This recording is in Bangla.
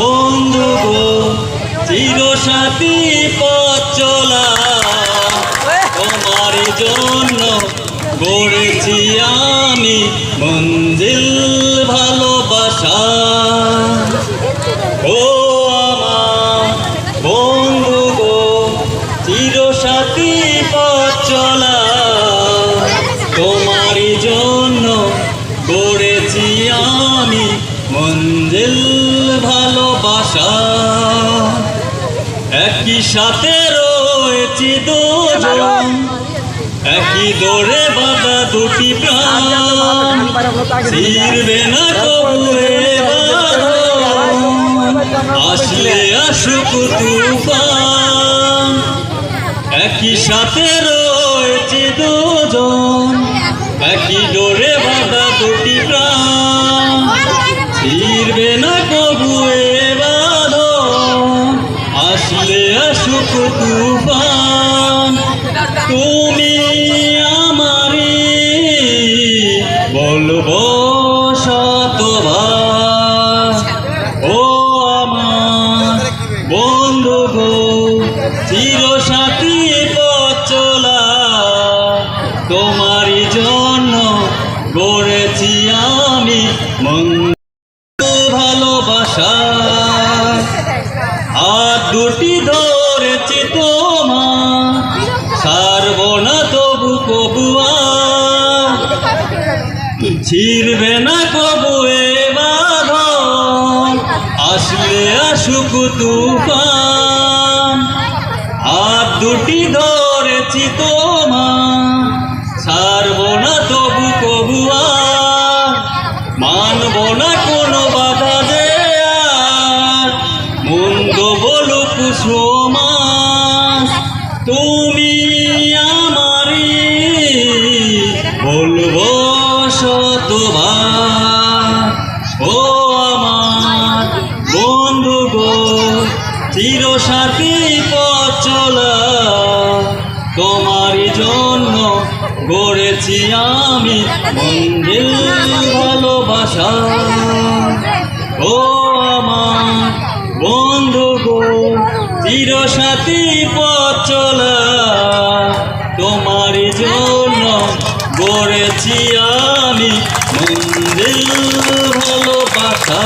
বন্ধু গো চিরসাথী পথ চলা। তোমার জন্য করেছি আমি মঞ্জিল ভালোবাসা। ও আমার বন্ধু গো চিরসাথী পথ চলা। ভালোবাসা একই সাথে রয়েছি দুজন। একই দৌড়ে বাঁধা দুটি প্রাণ। ছিড়বে না কবুরে আসলে আসুক তুফান। একই সাথে রয়েছে দুজন। একই ডোরে তুফান তুমি আমারি বলব শতবার বন্ধু গো চির চলা, তোমারই জন্য গড়েছি আমি মন্দ ভালোবাসা। আর দুটি ধরেছি ছিড়বে না কবু এ আসলে আসুক তুফান। আর দুটি ধরেছি তোমার। ছাড়ব না তবু কবুয়া মানব না কোনো বাধা দেয়ার মন্দ বলুক সমাজ তুমি শতবার ও বন্ধু গো চির সাথী পথ চলা। তোমারই জন্য গড়েছি আমি ভালোবাসা। ও বন্ধু গো চির সাথী চলা। তোমারই জন্য গড়েছি আমি মন্দির ভালোবাসা।